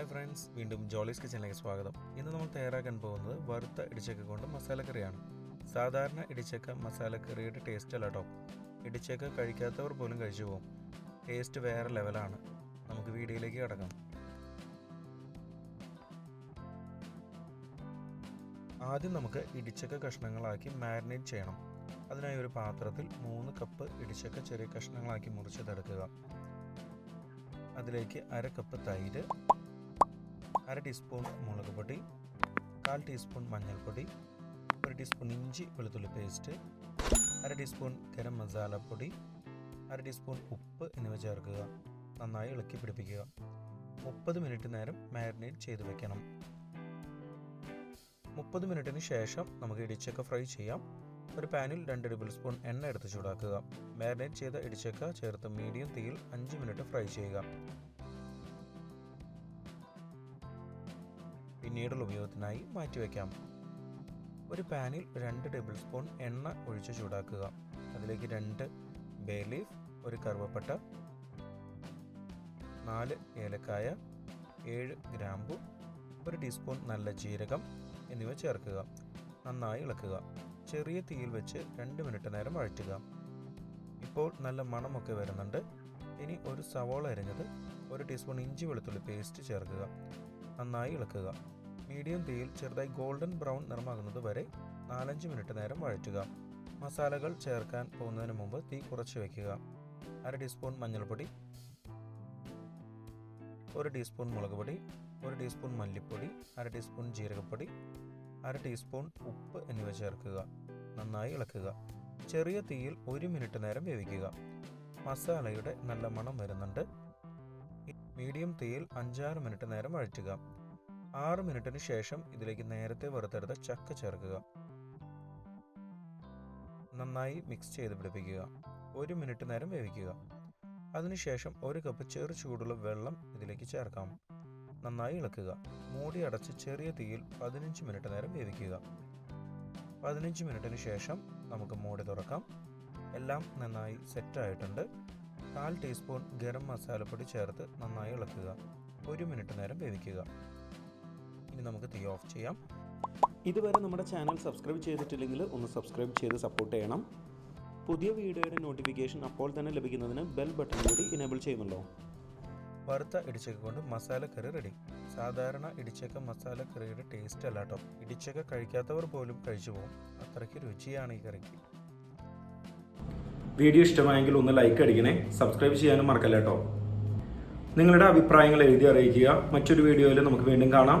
Hi friends വീണ്ടും ജോളീസ് കിച്ചണിലേക്ക് സ്വാഗതം. ഇന്ന് നമ്മൾ തയ്യാറാക്കാൻ പോകുന്നത് വറുത്ത ഇടിച്ചക്ക കൊണ്ട് മസാലക്കറിയാണ് സാധാരണ ഇടിച്ചക്ക മസാലക്കറിയുടെ ടേസ്റ്റ് അല്ല കേട്ടോ ഇടിച്ചക്ക കഴിക്കാത്തവർ പോലും കഴിച്ചു പോകും. ടേസ്റ്റ് വേറെ ലെവലാണ് നമുക്ക് വീഡിയോയിലേക്ക് കിടക്കാം. ആദ്യം നമുക്ക് ഇടിച്ചക്ക കഷ്ണങ്ങളാക്കി മാരിനേറ്റ് ചെയ്യണം. അതിനായി ഒരു പാത്രത്തിൽ മൂന്ന് കപ്പ് ഇടിച്ചക്ക ചെറിയ കഷ്ണങ്ങളാക്കി മുറിച്ചതെടുക്കുക അതിലേക്ക് അര കപ്പ് തൈര് അര ടീസ്പൂൺ മുളക് പൊടി കാൽ ടീസ്പൂൺ മഞ്ഞൾപ്പൊടി ഒരു ടീസ്പൂൺ ഇഞ്ചി വെളുത്തുള്ളി പേസ്റ്റ് അര ടീസ്പൂൺ ഗരം മസാലപ്പൊടി അര ടീസ്പൂൺ ഉപ്പ് എന്നിവ ചേർക്കുക. നന്നായി ഇളക്കി പിടിപ്പിക്കുക. മുപ്പത് മിനിറ്റ് നേരം മാരിനേറ്റ് ചെയ്ത് വെക്കണം. മുപ്പത് മിനിറ്റിന് ശേഷം നമുക്ക് ഇടിച്ചക്ക ഫ്രൈ ചെയ്യാം. ഒരു പാനിൽ രണ്ട് ടേബിൾ സ്പൂൺ എണ്ണ എടുത്ത് ചൂടാക്കുക. മാരിനേറ്റ് ചെയ്ത ഇടിച്ചക്ക ചേർത്ത് മീഡിയം തീയിൽ അഞ്ച് മിനിറ്റ് ഫ്രൈ ചെയ്യുക. പിന്നീടുള്ള ഉപയോഗത്തിനായി മാറ്റിവെക്കാം. ഒരു പാനിൽ രണ്ട് ടേബിൾ സ്പൂൺ എണ്ണ ഒഴിച്ച് ചൂടാക്കുക. അതിലേക്ക് രണ്ട് ബേ ലീഫ് ഒരു കറുവപ്പട്ട നാല് ഏലക്കായ ഏഴ് ഗ്രാമ്പു ഒരു ടീസ്പൂൺ നല്ല ജീരകം എന്നിവ ചേർക്കുക. നന്നായി ഇളക്കുക. ചെറിയ തീയിൽ വെച്ച് രണ്ട് മിനിറ്റ് നേരം വഴറ്റുക. ഇപ്പോൾ നല്ല മണമൊക്കെ വരുന്നുണ്ട്. ഇനി ഒരു സവോള അരിഞ്ഞത് ഒരു ടീസ്പൂൺ ഇഞ്ചി വെളുത്തുള്ളി പേസ്റ്റ് ചേർക്കുക. നന്നായി ഇളക്കുക. മീഡിയം തീയിൽ ചെറുതായി ഗോൾഡൻ ബ്രൗൺ നിറമാകുന്നത് വരെ നാലഞ്ച് മിനിറ്റ് നേരം വഴറ്റുക. മസാലകൾ ചേർക്കാൻ പോകുന്നതിന് മുമ്പ് തീ കുറച്ച് വയ്ക്കുക അര ടീസ്പൂൺ മഞ്ഞൾപ്പൊടി. ഒരു ടീസ്പൂൺ മുളക് പൊടി. ഒരു ടീസ്പൂൺ മല്ലിപ്പൊടി. അര ടീസ്പൂൺ ജീരകപ്പൊടി. അര ടീസ്പൂൺ ഉപ്പ് എന്നിവ ചേർക്കുക. നന്നായി ഇളക്കുക. ചെറിയ തീയിൽ ഒരു മിനിറ്റ് നേരം വേവിക്കുക. മസാലയുടെ നല്ല മണം വരുന്നുണ്ട്. മീഡിയം തീയിൽ അഞ്ചാറ് മിനിറ്റ് നേരം വഴറ്റുക. ആറ് മിനിറ്റിന് ശേഷം ഇതിലേക്ക് നേരത്തെ വറുത്തെടുത്ത ചക്ക ചേർക്കുക. നന്നായി മിക്സ് ചെയ്ത് പിടിപ്പിക്കുക. ഒരു മിനിറ്റ് നേരം വേവിക്കുക. അതിനുശേഷം ഒരു കപ്പ് ചെറു ചൂടുള്ള വെള്ളം ഇതിലേക്ക് ചേർക്കാം. നന്നായി ഇളക്കുക. മൂടി അടച്ച് ചെറിയ തീയിൽ പതിനഞ്ച് മിനിറ്റ് നേരം വേവിക്കുക. പതിനഞ്ച് മിനിറ്റിന് ശേഷം നമുക്ക് മൂടി തുറക്കാം. എല്ലാം നന്നായി സെറ്റായിട്ടുണ്ട് കാൽ ടീസ്പൂൺ ഗരം മസാലപ്പൊടി ചേർത്ത് നന്നായി ഇളക്കുക. ഒരു മിനിറ്റ് നേരം വേവിക്കുക. ഇനി നമുക്ക് തീ ഓഫ് ചെയ്യാം. ഇതുവരെ നമ്മുടെ ചാനൽ സബ്സ്ക്രൈബ് ചെയ്തിട്ടില്ലെങ്കിൽ ഒന്ന് സബ്സ്ക്രൈബ് ചെയ്ത് സപ്പോർട്ട് ചെയ്യണം. പുതിയ വീഡിയോയുടെ നോട്ടിഫിക്കേഷൻ അപ്പോൾ തന്നെ ലഭിക്കുന്നതിന് ബെൽ ബട്ടൺ കൂടി ഇനേബിൾ ചെയ്യുന്നുണ്ടോ? വറുത്ത ഇടിച്ചക്ക കൊണ്ട് കറി റെഡി സാധാരണ ഇടിച്ചക്ക മസാലക്കറിയുടെ ടേസ്റ്റ് അല്ല കേട്ടോ ഇടിച്ചക്ക കഴിക്കാത്തവർ പോലും കഴിച്ചു പോകും. അത്രയ്ക്ക് രുചിയാണ് ഈ കറിക്ക് വീഡിയോ ഇഷ്ടമായെങ്കിൽ ഒന്ന് ലൈക്ക് അടിക്കണേ. സബ്സ്ക്രൈബ് ചെയ്യാനും മറക്കല്ല കേട്ടോ നിങ്ങളുടെ അഭിപ്രായങ്ങൾ എഴുതി അറിയിക്കുക. മറ്റൊരു വീഡിയോയിൽ നമുക്ക് വീണ്ടും കാണാം.